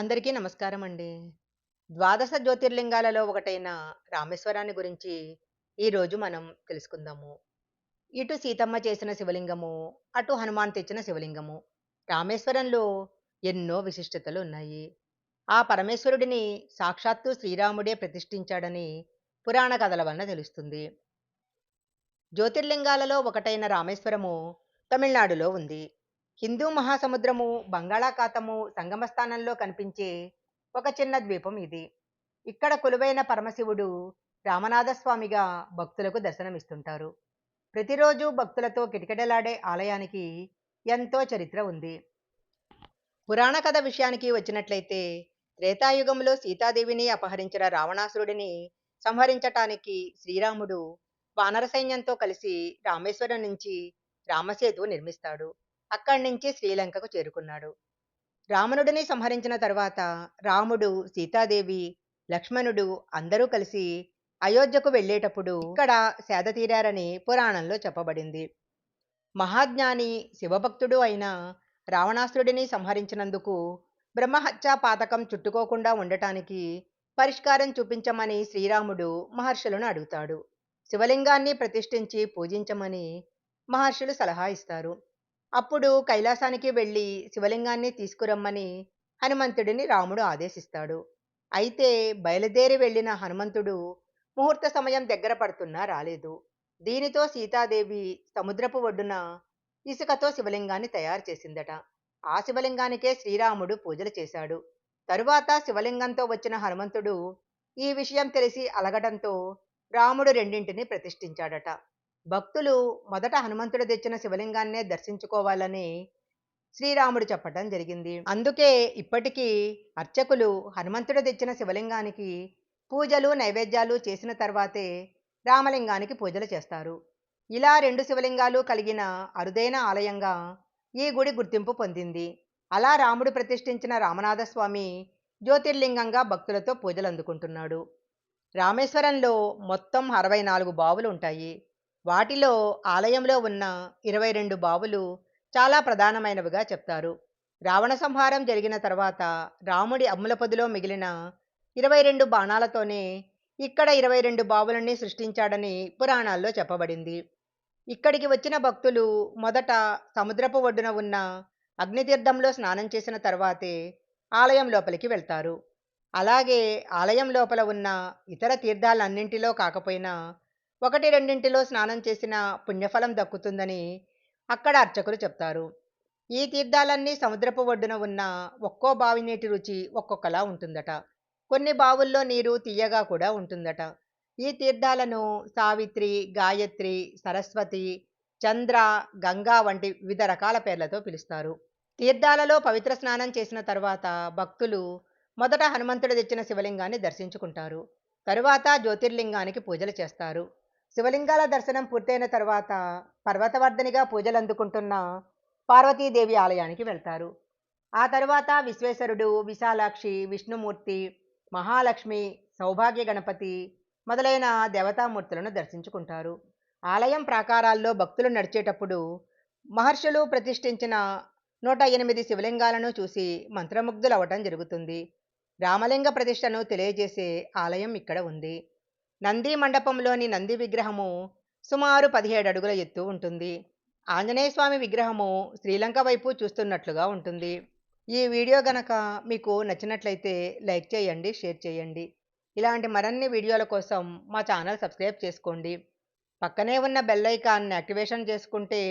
అందరికీ నమస్కారం అండి ద్వాదశ జ్యోతిర్లింగాలలో ఒకటైన రామేశ్వరాన్ని గురించి ఈరోజు మనం తెలుసుకుందాము. ఇటు సీతమ్మ చేసిన శివలింగము అటు హనుమాన్ తెచ్చిన శివలింగము. రామేశ్వరంలో ఎన్నో విశిష్టతలు ఉన్నాయి ఆ పరమేశ్వరుడిని సాక్షాత్తు శ్రీరాముడే ప్రతిష్ఠించాడని పురాణ కథల వలన తెలుస్తుంది. జ్యోతిర్లింగాలలో ఒకటైన రామేశ్వరము తమిళనాడులో ఉంది. హిందూ మహాసముద్రము బంగాళాఖాతము సంగమ స్థానంలో కనిపించే ఒక చిన్న ద్వీపం ఇది. ఇక్కడ కొలువైన పరమశివుడు రామనాథస్వామిగా భక్తులకు దర్శనమిస్తుంటారు. ప్రతిరోజు భక్తులతో కిటకిటలాడే ఆలయానికి ఎంతో చరిత్ర ఉంది. పురాణ కథ విషయానికి వచ్చినట్లయితే త్రేతాయుగంలో సీతాదేవిని అపహరించిన రావణాసురుడిని సంహరించటానికి శ్రీరాముడు వానర సైన్యంతో కలిసి రామేశ్వరం నుంచి రామసేతు నిర్మిస్తాడు. అక్కడి నుంచి శ్రీలంకకు చేరుకున్నాడు. రావణుడిని సంహరించిన తర్వాత రాముడు సీతాదేవి లక్ష్మణుడు అందరూ కలిసి అయోధ్యకు వెళ్ళేటప్పుడు ఇక్కడ సేద తీరారని పురాణంలో చెప్పబడింది. మహాజ్ఞాని శివభక్తుడు అయిన రావణాసురుడిని సంహరించినందుకు బ్రహ్మహత్యా పాతకం చుట్టుకోకుండా ఉండటానికి పరిష్కారం చూపించమని శ్రీరాముడు మహర్షులను అడుగుతాడు. శివలింగాన్ని ప్రతిష్ఠించి పూజించమని మహర్షులు సలహా ఇస్తారు. అప్పుడు కైలాసానికి వెళ్ళి శివలింగాన్ని తీసుకురమ్మని హనుమంతుడిని రాముడు ఆదేశిస్తాడు. అయితే బయలుదేరి వెళ్ళిన హనుమంతుడు ముహూర్త సమయం దగ్గర పడుతున్నా రాలేదు. దీనితో సీతాదేవి సముద్రపు ఒడ్డున ఇసుకతో శివలింగాన్ని తయారు చేసిందట. ఆ శివలింగానికే శ్రీరాముడు పూజలు చేశాడు. తరువాత శివలింగంతో వచ్చిన హనుమంతుడు ఈ విషయం తెలిసి అలగడంతో రాముడు రెండింటిని ప్రతిష్ఠించాడట. భక్తులు మొదట హనుమంతుడు తెచ్చిన శివలింగాన్నే దర్శించుకోవాలని శ్రీరాముడు చెప్పడం జరిగింది. అందుకే ఇప్పటికీ అర్చకులు హనుమంతుడు తెచ్చిన శివలింగానికి పూజలు నైవేద్యాలు చేసిన తర్వాతే రామలింగానికి పూజలు చేస్తారు. ఇలా రెండు శివలింగాలు కలిగిన అరుదైన ఆలయంగా ఈ గుడి గుర్తింపు పొందింది. అలా రాముడు ప్రతిష్ఠించిన రామనాథస్వామి జ్యోతిర్లింగంగా భక్తులతో పూజలు అందుకుంటున్నాడు రామేశ్వరంలో మొత్తం అరవై నాలుగు బావులు ఉంటాయి. వాటిలో ఆలయంలో ఉన్న ఇరవై రెండు బావులు చాలా ప్రధానమైనవిగా చెప్తారు. రావణ సంహారం జరిగిన తర్వాత రాముడి అమ్ములపదిలో మిగిలిన ఇరవై రెండు బాణాలతోనే ఇక్కడ ఇరవై రెండు బావులని సృష్టించాడని పురాణాల్లో చెప్పబడింది. ఇక్కడికి వచ్చిన భక్తులు మొదట సముద్రపు ఒడ్డున ఉన్న అగ్నితీర్థంలో స్నానం చేసిన తర్వాతే ఆలయం లోపలికి వెళ్తారు. అలాగే ఆలయం లోపల ఉన్న ఇతర తీర్థాలన్నింటిలో కాకపోయినా ఒకటి రెండింటిలో స్నానం చేసిన పుణ్యఫలం దక్కుతుందని అక్కడ అర్చకులు చెప్తారు. ఈ తీర్థాలన్నీ సముద్రపు ఒడ్డున ఉన్న ఒక్కో బావి నీటి రుచి ఒక్కొక్కలా ఉంటుందట. కొన్ని బావుల్లో నీరు తీయగా కూడా ఉంటుందట. ఈ తీర్థాలను సావిత్రి గాయత్రి సరస్వతి చంద్ర గంగా వంటి వివిధ రకాల పేర్లతో పిలుస్తారు. తీర్థాలలో పవిత్ర స్నానం చేసిన తర్వాత భక్తులు మొదట హనుమంతుడు తెచ్చిన శివలింగాన్ని దర్శించుకుంటారు. తరువాత జ్యోతిర్లింగానికి పూజలు చేస్తారు. శివలింగాల దర్శనం పూర్తయిన తర్వాత పర్వతవర్ధనిగా పూజలు అందుకుంటున్న పార్వతీదేవి ఆలయానికి వెళ్తారు. ఆ తరువాత విశ్వేశ్వరుడు విశాలాక్షి విష్ణుమూర్తి మహాలక్ష్మి సౌభాగ్య గణపతి మొదలైన దేవతామూర్తులను దర్శించుకుంటారు. ఆలయం ప్రాకారాల్లో భక్తులు నడిచేటప్పుడు మహర్షులు ప్రతిష్ఠించిన నూట ఎనిమిది శివలింగాలను చూసి మంత్రముగ్ధులవ్వటం జరుగుతుంది. రామలింగ ప్రతిష్టను తెలియజేసే ఆలయం ఇక్కడ ఉంది. నంది మండపంలోని నంది విగ్రహము సుమారు పదిహేడు అడుగుల ఎత్తు ఉంటుంది. ఆంజనేయ స్వామి విగ్రహము శ్రీలంక వైపు చూస్తున్నట్లుగా ఉంటుంది. ఈ వీడియో గనక మీకు నచ్చినట్లయితే లైక్ చేయండి షేర్ చేయండి. ఇలాంటి మరిన్ని వీడియోల కోసం మా ఛానల్ సబ్స్క్రైబ్ చేసుకోండి. పక్కనే ఉన్న బెల్ ఐకాన్ని యాక్టివేషన్ చేసుకుంటే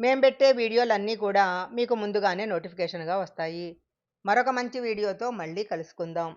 మేము పెట్టే వీడియోలన్నీ కూడా మీకు ముందుగానే నోటిఫికేషన్గా వస్తాయి. మరొక మంచి వీడియోతో మళ్ళీ కలుసుకుందాం.